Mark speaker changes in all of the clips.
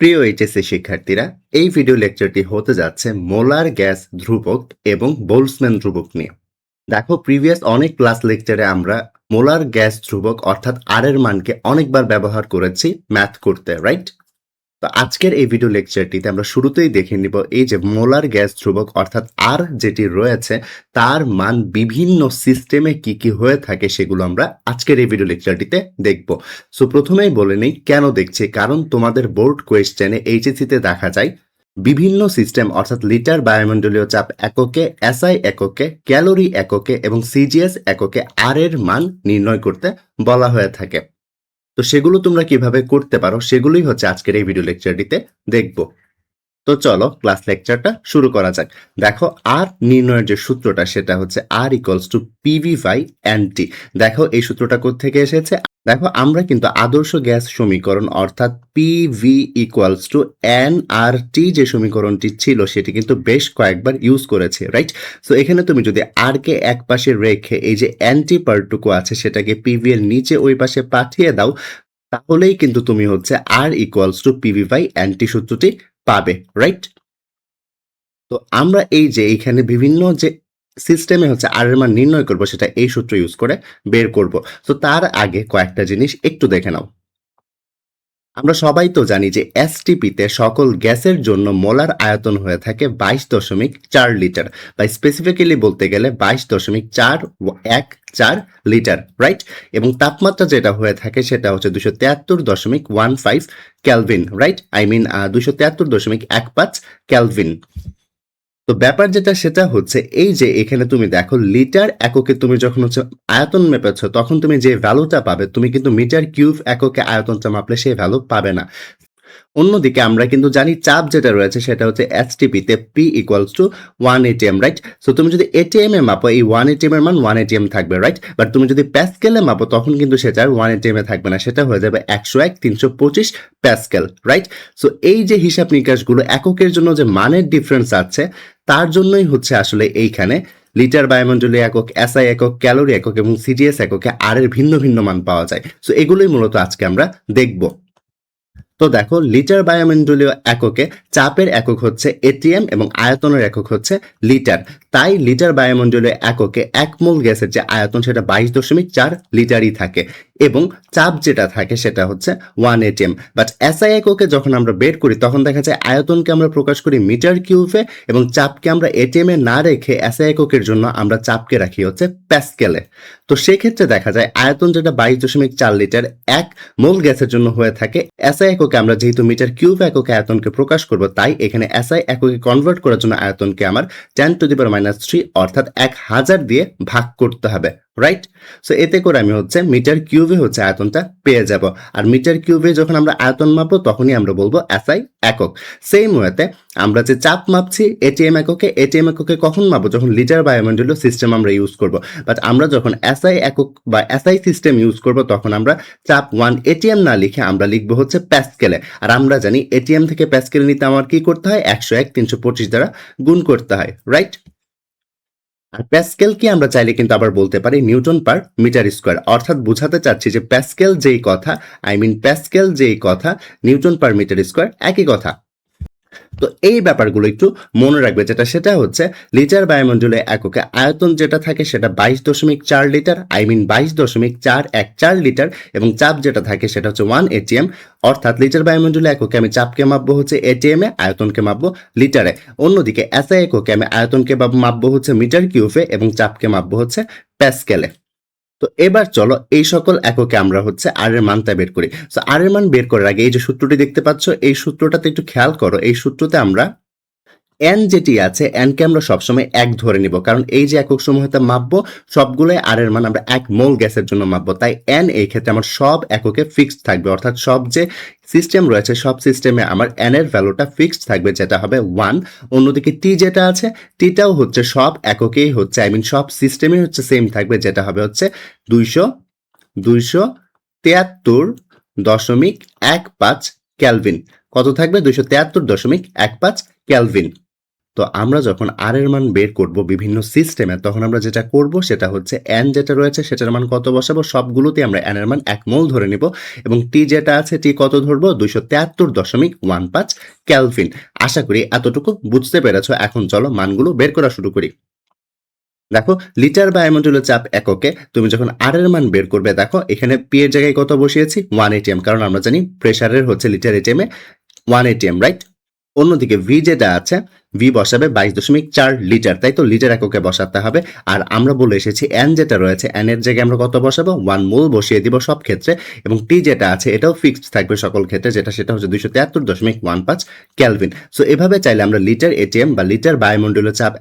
Speaker 1: প্রিয় এইচএসসি শিক্ষার্থীরা, এই ভিডিও লেকচারটি হতে যাচ্ছে মোলার গ্যাস ধ্রুবক এবং বোলসম্যান ধ্রুবক নিয়ে। দেখো প্রিভিয়াস অনেক ক্লাস লেকচারে আমরা মোলার গ্যাস ধ্রুবক অর্থাৎ আর এর মানকে অনেকবার ব্যবহার করেছি ম্যাথ করতে রাইট তো আজকের এই ভিডিও লেকচারটিতে আমরা শুরুতেই দেখে নিব এই যে মোলার গ্যাস ধ্রুবক, অর্থাৎ আর যেটি রয়েছে, তার মান বিভিন্ন সিস্টেমে কি কি হয়ে থাকে সেগুলো আমরা আজকের এই ভিডিও লেকচারটিতে দেখব। সো প্রথমেই বলে নেই কেন দেখছি, কারণ তোমাদের বোর্ড কোয়েশ্চেনে এইচএসিতে দেখা যায়, বিভিন্ন সিস্টেম অর্থাৎ লিটার বায়ুমণ্ডলীয় চাপ এককে এসআই এককে ক্যালোরি এককে এবং সিজিএস এককে আর এর মান নির্ণয় করতে বলা হয়ে থাকে। তো সেগুলো তোমরা কীভাবে করতে পারো সেগুলোই হচ্ছে আজকের এই ভিডিও লেকচারটিতে দেখব। তো চলো ক্লাস লেকচারটা শুরু করা যাক। দেখো আর নির্ণয়ের যে সূত্রটা, সেটা হচ্ছে R equals to PV by NT দেখো, এই সূত্রটা থেকে এসেছে? দেখো, আমরা কিন্তু আদর্শ গ্যাস সমীকরণ, অর্থাৎ PV equals to N R T যে সমীকরণটি ছিল, সেটি কিন্তু বেশ কয়েকবার ইউজ করেছে রাইট সো এখানে তুমি যদি আর কে এক পাশে রেখে এই যে অ্যান্টি পার্টটুকু আছে, সেটাকে পিভি এর নিচে ওই পাশে পাঠিয়ে দাও, তাহলেই কিন্তু তুমি হচ্ছে R equals to PV by NT সূত্রটি পাবে রাইট তো আমরা এই যে এইখানে বিভিন্ন যে সিস্টেমে হচ্ছে আর এর মান নির্ণয় করব, সেটা এই সূত্র ইউজ করে বের করব। তো তার আগে কয়েকটা জিনিস একটু দেখে নাও। আমরা সবাই তো জানি যে এসটিপিতে সকল গ্যাসের জন্য মোলার আয়তন হয়ে থাকে বাইশ দশমিক চার লিটার বা স্পেসিফিক্যালি বলতে গেলে বাইশ দশমিক চার এক চার লিটার রাইট এবং তাপমাত্রা যেটা হয়ে থাকে সেটা হচ্ছে দুশো তেয়াত্তর দশমিক one five kelvin right I mean দুশো তেয়াত্তর দশমিক এক পাঁচ ক্যালভিন। তো ব্যাপার যেটা সেটা হচ্ছে এই যে এখানে তুমি দেখো লিটার এককে তুমি যখন হচ্ছে আয়তন মেপেছ, তখন তুমি যে ভ্যালুটা পাবে, তুমি কিন্তু মিটার কিউব এককে আয়তনটা মাপলে সেই ভ্যালু পাবে না। অন্যদিকে আমরা কিন্তু জানি চাপ যেটা রয়েছে সেটা হচ্ছে তে P equals to one ATM right so তুমি যদি এটিএম এ মাপো, এই ওয়ান এটিএম এর মান ওয়ান এটিএম থাকবে রাইট বাট তুমি যদি প্যাসকেলে মাপো, তখন কিন্তু সেটা আর ওয়ান এটিএম এ থাকবে না, সেটা হয়ে যাবে একশো এক তিনশো পঁচিশ প্যাসকেল রাইট সো এই যে হিসাব নিকাশগুলো এককের জন্য যে মানের ডিফারেন্স আছে তার জন্যই হচ্ছে আসলে এইখানে লিটার বায়ুমণ্ডলীয় একক, এসআই একক, ক্যালোরি একক এবং সিডিএস এককে আর এর ভিন্ন ভিন্ন মান পাওয়া যায়। সো এগুলোই মূলত আজকে আমরা দেখব। তো দেখো, লিটার বায়ুমণ্ডলীয় এককে চাপের একক হচ্ছে এটিএম এবং আয়তনের একক হচ্ছে লিটার। তাই লিটার বায়ুমণ্ডলীয় এককে এক মোল গ্যাসের যে আয়তন সেটা বাইশ দশমিক চার লিটারই থাকে। এবং চাপ যেটা থাকে সেটা হচ্ছে ওয়ান এটিএম বাট এসআই এককে যখন আমরা বের করি, তখন দেখা যায় আয়তনকে আমরা প্রকাশ করি মিটার কিউবে এবং চাপকে আমরা এটিএম এ না রেখে এসআই এককের জন্য আমরা চাপকে রাখি হচ্ছে প্যাসকেলে তো সেক্ষেত্রে দেখা যায় আয়তন যেটা বাইশ দশমিক চার লিটার এক মোল গ্যাসের জন্য হয়ে থাকে। এসআই এককে আমরা যেহেতু মিটার কিউব এককে আয়তনকে প্রকাশ করব, তাই এখানে এসআই এককে কনভার্ট করার জন্য আয়তনকে আমার ten to the power minus three অর্থাৎ এক হাজার দিয়ে ভাগ করতে হবে। রাইট সো এতে করে আমি হচ্ছে মিটার কিউবে হচ্ছে আয়তনটা পেয়ে যাব। আর মিটার কিউবে যখন আমরা আয়তন মাপবো, তখনই আমরা বলব এসআই একক। সেম ওয়েতে আমরা যে চাপ মাপছি এটিএম এককে এটিএম এককে কখন মাপবো? যখন লিটার বায়ুমণ্ডলীয় সিস্টেম আমরা ইউজ করব। বাট আমরা যখন এসআই একক বা এসআই সিস্টেম ইউজ করব, তখন আমরা চাপ ওয়ান এটিএম না লিখে আমরা লিখব হচ্ছে প্যাসকেলে আর আমরা জানি এটিএম থেকে প্যাসকেলে নিতে আমার কি করতে হয়? একশো এক, তিনশো পঁচিশ দ্বারা গুণ করতে হয়। রাইট আর প্যাসকেলকে আমরা চাইলে কিন্তু আবার বলতে পারি? Newton per metre square. অর্থাৎ বুঝাতে চাচ্ছি যে প্যাসকেল যেই কথা আই মিন প্যাসকেল যেই কথা, নিউটন পার মিটার স্কোয়ার একই কথা। তো এই ব্যাপারগুলো একটু মনে রাখবে, যেটা সেটা হচ্ছে লিটার বায়ুমণ্ডলে এককে আয়তন যেটা থাকে সেটা বাইশ দশমিক চার লিটার আই মিন বাইশ দশমিক চার এক চার লিটার এবং চাপ যেটা থাকে সেটা হচ্ছে ওয়ান এটিএম অর্থাৎ লিটার বায়ুমণ্ডলে এককে আমি চাপকে মাপবো হচ্ছে এটিএম এ, আয়তনকে মাপবো লিটারে অন্যদিকে এসআই এককে আমি আয়তনকে মাপবো হচ্ছে মিটার কিউফে এবং চাপকে মাপবো হচ্ছে প্যাসকেলে তো এবার চলো এই সকল এককে আমরা হচ্ছে আর এর মানটা বের করি। তো আর এর মান বের করার আগে এই যে সূত্রটি দেখতে পাচ্ছ, এই সূত্রটাতে একটু খেয়াল করো, এই সূত্রতে আমরা এন যেটি আছে এনকে আমরা সবসময় এক ধরে নিব। কারণ এই যে একক সমূহতে মাপবো, সবগুলোই আর এর মান আমরা এক মোল গ্যাসের জন্য মাপবো। তাই এন এই ক্ষেত্রে আমার সব এককে ফিক্সড থাকবে। অর্থাৎ সব যে সিস্টেম রয়েছে, সব সিস্টেমে আমার এন এর ভ্যালুটা ফিক্সড থাকবে, যেটা হবে ওয়ান অন্যদিকে টি যেটা আছে টিটাও হচ্ছে সব এককেই হচ্ছে আই মিন সব সিস্টেমে হচ্ছে সেম থাকবে, যেটা হবে হচ্ছে দুইশো দুইশো তিয়াত্তর দশমিক এক পাঁচ ক্যালভিন কত থাকবে? দুইশো তিয়াত্তর দশমিক এক পাঁচ ক্যালভিন তো আমরা যখন আর এর মান বের করব বিভিন্ন সিস্টেমে তখন আমরা যেটা করব সেটা হচ্ছে এন যেটা রয়েছে সেটার মান কত বসাবো? সবগুলোতে আমরা এন এর মান এক মোল ধরে নিব। এবং টি যেটা আছে টি কত ধরবো? দুইশো তেয়াত্তর দশমিক ওয়ান পাঁচ ক্যালভিন আশা করি এতটুকু বুঝতে পেরেছ। এখন চলো মানগুলো বের করা শুরু করি। দেখো, লিটার বা বায়ুমণ্ডলীয় চাপ এককে। তুমি যখন আর এর মান বের করবে, দেখো, এখানে পি এর জায়গায় কত বসিয়েছি? ওয়ান এটিএম কারণ আমরা জানি প্রেশারের হচ্ছে litre ATM one ATM right অন্যদিকে ভি যেটা আছে ভি বসাবে বাইশ দশমিক চার লিটার। তাই তো? লিটার এককে বসাতে হবে। আর আমরা বলে এসেছি এন যেটা রয়েছে এন এর জায়গায় আমরা কত বসাবো? ওয়ান মোল বসিয়ে দিব সব ক্ষেত্রে। এবং টি যেটা আছে, এটাও ফিক্সড থাকবে সকল ক্ষেত্রে, যেটা সেটা হচ্ছে দুইশো তিয়াত্তর দশমিক ওয়ান পাঁচ ক্যালভিন সো এভাবে চাইলে আমরা লিটার এটিএম বা লিটার বায়ুমণ্ডলীয় চাপ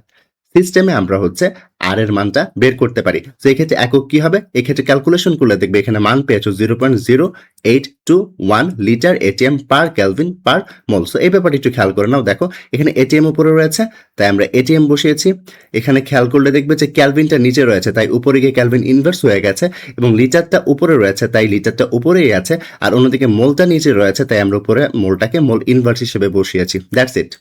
Speaker 1: সিস্টেমে আমরা হচ্ছে আর এর মানটা বের করতে পারি। তো এই ক্ষেত্রে একক কি হবে? এক্ষেত্রে ক্যালকুলেশন করলে দেখবে এখানে মান পেয়েছ zero point zero eight two one litre ATM per kelvin per mole so এই ব্যাপারটা একটু খেয়াল করে নাও। দেখো, এখানে এটিএম উপরে রয়েছে, তাই আমরা এটিএম বসিয়েছি। এখানে খেয়াল করলে দেখবে যে ক্যালভিনটা নিচে রয়েছে, তাই উপরে গিয়ে ক্যালভিন ইনভার্স হয়ে গেছে এবং লিটারটা উপরে রয়েছে, তাই লিটারটা উপরেই আছে। আর অন্যদিকে মোলটা নিচে রয়েছে, তাই আমরা উপরে মোলটাকে মোল ইনভার্স হিসেবে বসিয়েছি। দ্যাটস ইট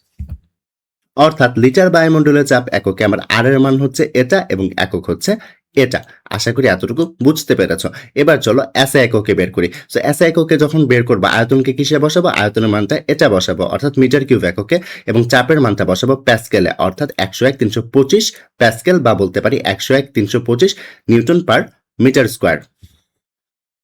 Speaker 1: অর্থাৎ লিটার বায়ুমণ্ডলের চাপ এককে আমার আর এর মান হচ্ছে এটা এবং একক হচ্ছে এটা। আশা করি এতটুকু বুঝতে পেরেছ। এবার চলো এসে এককে বের করি। তো এসে এককে যখন বের করব, আয়তনকে কিসে বসাবো? আয়তনের মানটা এটা বসাবো, অর্থাৎ মিটার কিউব এককে এবং চাপের মানটা বসাবো প্যাসকেলে, অর্থাৎ একশো এক তিনশো পঁচিশ প্যাসকেল বা বলতে পারি একশো এক তিনশো পঁচিশ নিউটন পার মিটার স্কোয়ার।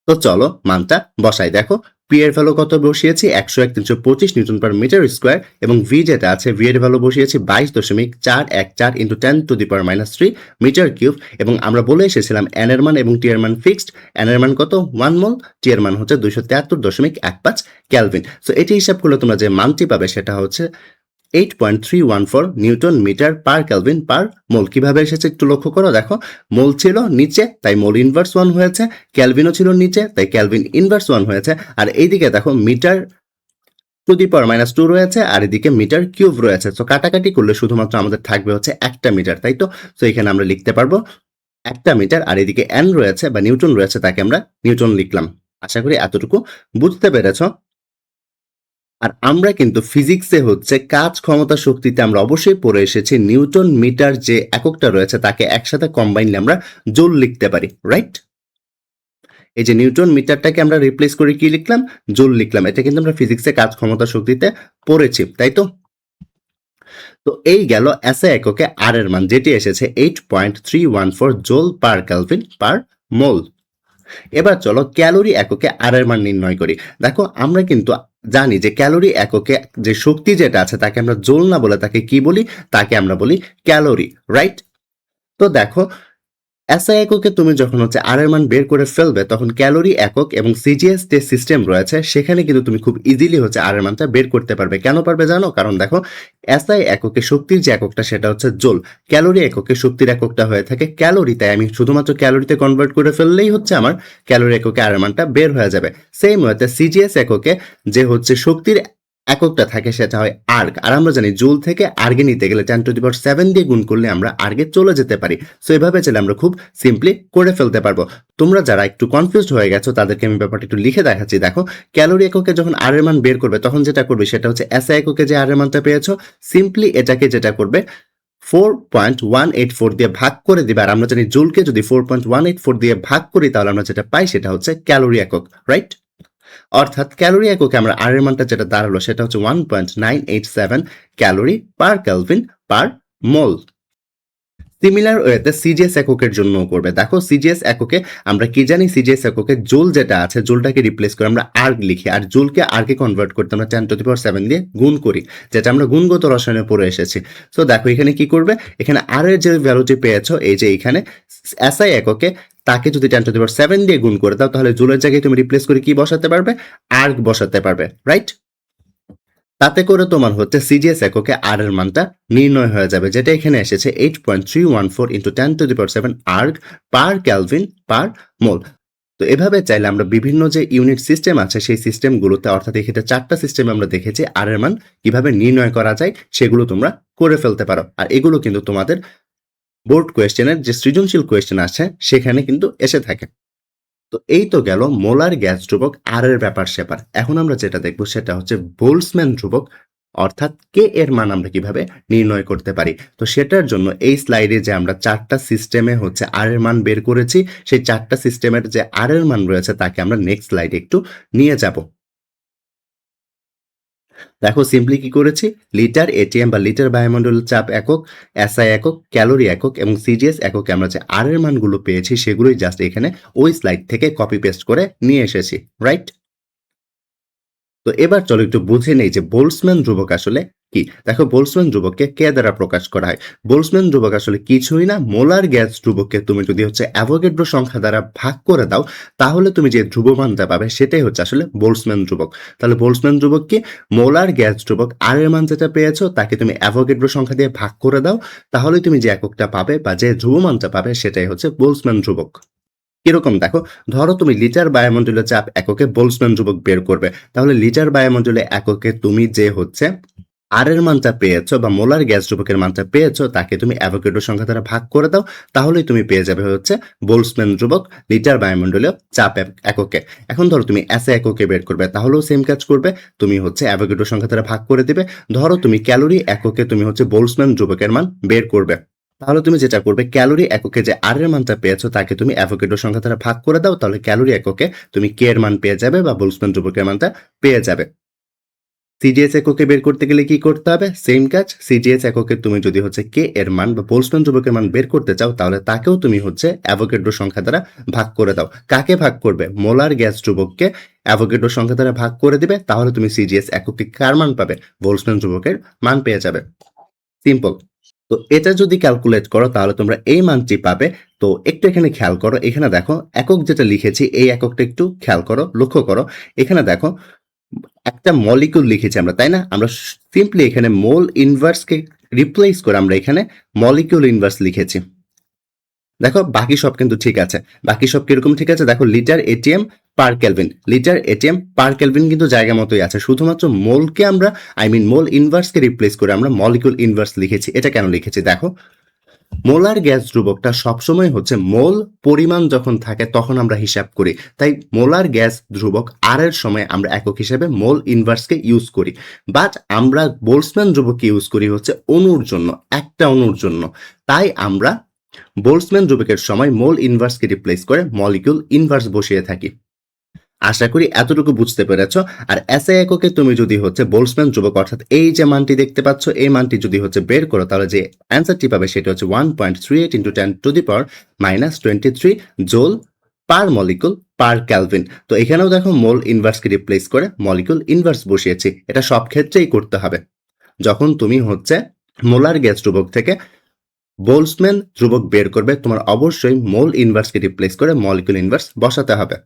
Speaker 1: তো চলো মানটা বসাই। দেখো পি এর ভ্যালু কত বসিয়েছি? একশো এক, তিনশো পঁচিশ নিউটন পার মিটার স্কোয়ার এবং ভি যেটা আছে ভি এর ভ্যালু বসিয়েছি বাইশ দশমিক চার এক চার into ten to the power minus three metre cube এবং আমরা বলে এসেছিলাম এন এর মান এবং টি এর মান ফিক্সড এন এর মান কত? ওয়ান মল টি এর মান হচ্ছে দুইশো তেয়াত্তর দশমিক এক পাঁচ ক্যালভিন সো এটি হিসাব করলে তোমরা যে মানটি পাবে সেটা হচ্ছে eight point three one four newton metre per kelvin per mole কীভাবে এসেছে একটু লক্ষ্য করো, দেখো, মোল ছিল নিচে, তাই মোল ইনভার্স ওয়ান হয়েছে ক্যালভিনও ছিল নিচে, তাই ক্যালভিন ইনভার্স ওয়ান হয়েছে, আর এইদিকে দেখো metre to the power minus two রয়েছে, আর এদিকে মিটার কিউব রয়েছে, তো কাটাকাটি করলে শুধুমাত্র আমাদের থাকবে হচ্ছে একটা মিটার, তাই তো? তো এখানে আমরা লিখতে পারব একটা মিটার, আর এদিকে এন রয়েছে বা নিউটন রয়েছে, তাকে আমরা নিউটন লিখলাম। আশা করি এতটুকু বুঝতে পেরেছ। আর আমরা কিন্তু ফিজিক্সে হচ্ছে কাজ ক্ষমতা শক্তিতে আমরা অবশ্যই পড়ে এসেছি নিউটন মিটার যে এককটা রয়েছে তাকে একসাথে কম্বাইনলে আমরা জোল লিখতে পারি রাইট এই যে নিউটন মিটারটাকে আমরা রিপ্লেস করে কি লিখলাম? জোল লিখলাম। এটা কিন্তু আমরা ফিজিক্সে কাজ ক্ষমতা শক্তিতে পড়েছি, তাই তো? তো এই গেল এসে এককে আর এর মান, যেটি এসেছে eight point three one four joule per kelvin per mole. এবার চলো ক্যালোরি এককে আর এর মান নির্ণয় করি। দেখো, আমরা কিন্তু জানি যে ক্যালোরি এককে যে শক্তি যেটা আছে তাকে আমরা জোল না বলে, তাকে কি বলি? তাকে আমরা বলি ক্যালোরি, রাইট? তো দেখো এসআই এককে তুমি যখন হচ্ছে আর এর মান বের করে ফেলবে, তখন ক্যালোরি একক এবং সিজিএস যে সিস্টেম রয়েছে, সেখানে কিন্তু তুমি খুব ইজিলি হচ্ছে আর এর মানটা বের করতে পারবে। কেন পারবে জানো? কারণ দেখো, এসআই এককে শক্তির যে এককটা, সেটা হচ্ছে জোল। ক্যালোরি এককে শক্তির এককটা হয়ে থাকে ক্যালোরি, তাই আমি শুধুমাত্র ক্যালোরিতে কনভার্ট করে ফেললেই হচ্ছে আমার ক্যালোরি এককে আর এর মানটা বের হয়ে যাবে। সেম ওয়েতে সিজিএস এককে যে হচ্ছে শক্তির এককটা থাকে সেটা হয় আর্গ আর আমরা জানি জুল থেকে আর্গে নিতে গেলে ten to the power seven দিয়ে গুণ করলে আমরা আর্গে চলে যেতে পারি। সো এভাবে চাইলে আমরা খুব সিম্পলি করে ফেলতে পারব। তোমরা যারা একটু কনফিউজড হয়ে গেছো, তাদেরকে আমি ব্যাপারটা একটু লিখে দেখাচ্ছি। দেখো ক্যালোরি এককে যখন আর এর মান বের করবে, তখন যেটা করবে সেটা হচ্ছে এসআই এককে যে আর এর মানটা পেয়েছ সিম্পলি এটাকে যেটা করবে four point one eight four দিয়ে ভাগ করে দিবে। আর আমরা জানি জুলকে যদি four point one eight four দিয়ে ভাগ করি, তাহলে আমরা যেটা পাই সেটা হচ্ছে ক্যালোরি একক রাইট অর্থাৎ ক্যালোরি এককে আমরা আর এর মানটা যেটা দাঁড়াল সেটা হচ্ছে one point nine eight seven calorie per kelvin per mole. Similar ওয়েতে সিজিএস এককের জন্য করবে। দেখো সিজিএস এককে আমরা কি জানি? সিজিএস এককে জোল যেটা আছে, জোলটাকে রিপ্লেস করে আমরা আর্গ লিখি। আর জোলকে আর্গে কনভার্ট করতে আমরা ten to the power seven দিয়ে গুণ করি, যেটা আমরা গুণগত রসায়নে পড়ে এসেছি। তো দেখো এখানে কি করবে? এখানে আর এর যে ভ্যালুটি পেয়েছ, এই যে এখানে এসআই এককে তাকে যদি ten to the power seven দিয়ে গুণ করে দাও, তাহলে জুলের জায়গায় তুমি রিপ্লেস করে কি বসাতে পারবে? আর্গ বসাতে পারবে রাইট তাতে করে তোমার হচ্ছে সিজিএস এককে আর এর মানটা নির্ণয় হয়ে যাবে, যেটা এখানে এসেছে eight point three one four into ten to the power seven erg per kelvin per mole তো এভাবে চাইলে আমরা বিভিন্ন যে ইউনিট সিস্টেম আছে, সেই সিস্টেমগুলোতে অর্থাৎ এক্ষেত্রে চারটা সিস্টেম আমরা দেখেছি আর এর মান কীভাবে নির্ণয় করা যায়, সেগুলো তোমরা করে ফেলতে পারো। আর এগুলো কিন্তু তোমাদের বোর্ড কোয়েশ্চেনের যে সৃজনশীল কোয়েশ্চেন আছে, সেখানে কিন্তু এসে থাকে। তো এই তো গেল মোলার গ্যাস ধ্রুবক আর এর ব্যাপার স্যাপার। এখন আমরা যেটা দেখব সেটা হচ্ছে বোলসম্যান ধ্রুবক, অর্থাৎ কে এর মান আমরা কীভাবে নির্ণয় করতে পারি। তো সেটার জন্য এই স্লাইডে যে আমরা চারটা সিস্টেমে হচ্ছে আর এর মান বের করেছি, সেই চারটা সিস্টেমের যে আর এর মান রয়েছে, তাকে আমরা নেক্সট স্লাইডে একটু নিয়ে যাব। দেখো সিম্পলি কি করেছি? লিটার এটিএম বা লিটার বায়ুমণ্ডল চাপ একক এসআই একক ক্যালোরি একক এবং সিজিএস একক আমরা যে আর এর মানগুলো পেয়েছি সেগুলোই জাস্ট এখানে ওই স্লাইড থেকে কপি পেস্ট করে নিয়ে এসেছি রাইট তো এবার চলো একটু বুঝে নেই যে বোলসম্যান ধ্রুবক আসলে কি? দেখো বোলসম্যান ধ্রুবককে কে দ্বারা প্রকাশ করা হয়? বোলসম্যান ধ্রুবক আসলে কিছুই না, মোলার গ্যাস ধ্রুবককে তুমি যদি হচ্ছে অ্যাভোগেড্রো সংখ্যা দ্বারা ভাগ করে দাও, তাহলে তুমি যে ধ্রুবমানটা পাবে সেটাই হচ্ছে আসলে বোলসম্যান ধ্রুবক। তাহলে বোলসম্যান ধ্রুবক কি? মোলার গ্যাস ধ্রুবক, আর এর মান যেটা পেয়েছ, তাকে তুমি অ্যাভোগেড্রো সংখ্যা দিয়ে ভাগ করে দাও, তাহলে তুমি যে এককটা পাবে বা যে ধ্রুবমানটা পাবে সেটাই হচ্ছে বোলসম্যান ধ্রুবক। কীরকম দেখো, ধরো তুমি লিটার বায়ুমণ্ডলীয় চাপ এককে বোলসম্যান ধ্রুবক বের করবে, তাহলে লিটার বায়ুমণ্ডলীয় এককে তুমি যে হচ্ছে আর এর মানটা পেয়েছ বা মোলার গ্যাস ধ্রুবকের মানটা পেয়েছ, তাকে তুমি অ্যাভোকেডো সংখ্যা দ্বারা ভাগ করে দাও, তাহলেই তুমি পেয়ে যাবে হচ্ছে বোলসম্যান ধ্রুবক লিটার বায়ুমণ্ডলীয় চাপ এক- এককে। এখন ধরো তুমি এসে এককে বের করবে, তাহলেও সেম কাজ করবে, তুমি হচ্ছে অ্যাভোকেডো সংখ্যা দ্বারা ভাগ করে দিবে। ধরো তুমি ক্যালোরি এককে তুমি হচ্ছে বোলসম্যান ধ্রুবকের মান বের করবে। তাহলে তুমি যেটা করবে, ক্যালোরি এককে যে আর এর মানটা পেয়েছ, তাকে তুমি অ্যাভোকেডো সংখ্যা দ্বারা ভাগ করে দাও, তাহলে ক্যালোরি এককে তুমি কে এর মান পেয়ে যাবে বা বোলসম্যান ধ্রুবকের মানটা পেয়ে যাবে। সিজিএস এককে বের করতে গেলে কি করতে হবে? সেম কাজ। সিজিএস এককে তুমি যদি হচ্ছে কে এর মান বা বোলসম্যান যুবকের মান বের করতে চাও, তাহলে তাকেও তুমি হচ্ছে অ্যাভোকেডো সংখ্যা দ্বারা ভাগ করে দাও। কাকে ভাগ করবে? মোলার গ্যাস যুবককে অ্যাভোকেডো সংখ্যা দ্বারা ভাগ করে দিবে, তাহলে তুমি সিজিএস এককে কার মান পাবে? বোলসম্যান যুবকের মান পেয়ে যাবে। সিম্পল তো এটা যদি ক্যালকুলেট করো, তাহলে তোমরা এই মানটি পাবে। তো একটু এখানে খেয়াল করো। এখানে দেখো, একক যেটা লিখেছি, এই এককটা একটু খেয়াল করো, লক্ষ্য করো। এখানে দেখো একটা মলিকুল লিখেছি আমরা, তাই না? আমরা সিম্পলি এখানে মোল ইনভার্সকে রিপ্লেস করে আমরা এখানে মলিকিউল ইনভার্স লিখেছি। দেখো, বাকি সব কিন্তু ঠিক আছে। বাকি সব কীরকম ঠিক আছে? দেখো litre ATM per kelvin litre ATM per kelvin কিন্তু জায়গা মতোই আছে। শুধুমাত্র মোলকে আমরা আই মিন মোল ইনভার্সকে রিপ্লেস করে আমরা মলিকুল ইনভার্স লিখেছি। এটা কেন লিখেছি? দেখো মোলার গ্যাস ধ্রুবকটা সবসময় হচ্ছে মোল পরিমাণ যখন থাকে তখন আমরা হিসাব করি। তাই মোলার গ্যাস ধ্রুবক আর এর সময় আমরা একক হিসেবে মোল ইনভার্সকে ইউজ করি। বাট আমরা বোলসম্যান ধ্রুবককে ইউজ করি হচ্ছে অণুর জন্য, একটা অণুর জন্য। তাই আমরা বোলসম্যান ধ্রুবকের সময় মোল ইনভার্সকে রিপ্লেস করে মলিকিউল ইনভার্স বসিয়ে থাকি। আশা করি এতটুকু বুঝতে পেরেছ। আর এসএ এককে তুমি যদি হচ্ছে বোলসম্যান যুবক, অর্থাৎ এই যে মানটি দেখতে পাচ্ছ, এই মানটি যদি হচ্ছে বের করো, তাহলে যে অ্যান্সারটি পাবে সেটা হচ্ছে one point three eight into ten to the power minus twenty three joule per molecule per kelvin তো এখানেও দেখো মোল ইনভার্সকে রিপ্লেস করে মলিকুল ইনভার্স বসিয়েছি। এটা সব ক্ষেত্রেই করতে হবে। যখন তুমি হচ্ছে মোলার গ্যাস ধ্রুবক থেকে বোলসম্যান ধ্রুবক বের করবে, তোমার অবশ্যই মোল ইনভার্সকে রিপ্লেস করে মলিকুল ইনভার্স বসাতে হবে।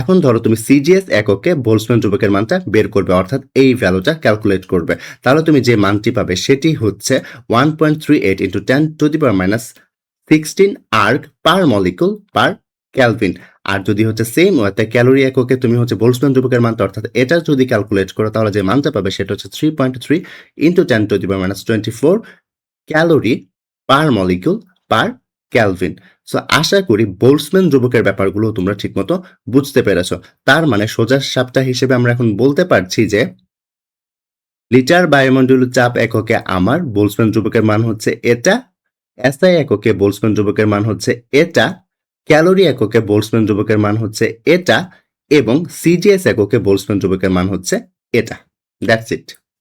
Speaker 1: এখন ধরো তুমি সিজিএস এককে বোলসম্যান ধ্রুবকের মানটা বের করবে, অর্থাৎ এই ভ্যালুটা ক্যালকুলেট করবে। তাহলে তুমি যে মানটি পাবে সেটি হচ্ছে one point three eight into ten to the power minus sixteen erg per molecule per kelvin আর যদি হচ্ছে সেম ওয়াতে ক্যালোরি এককে তুমি হচ্ছে বোলসম্যান ধ্রুবকের মানটা, অর্থাৎ এটা যদি ক্যালকুলেট করো, তাহলে যে মানটা পাবে সেটা হচ্ছে three point three into ten to the power minus twenty four calorie per molecule per kelvin so আশা করি বোলসম্যান ধ্রুবকের ব্যাপারগুলো তোমরা ঠিকমতো বুঝতে পেরেছ। তার মানে সোজা সাপটা হিসেবে আমরা এখন বলতে পারছি যে, লিটার বায়ুমণ্ডল চাপ এককে আমার বোলসম্যান ধ্রুবকের মান হচ্ছে এটা এসআই এককে বোলসম্যান ধ্রুবকের মান হচ্ছে এটা, ক্যালোরি এককে বোলসম্যান ধ্রুবকের মান হচ্ছে এটা, এবং সিজিএস এককে বোলসম্যান ধ্রুবকের মান হচ্ছে এটা। That's it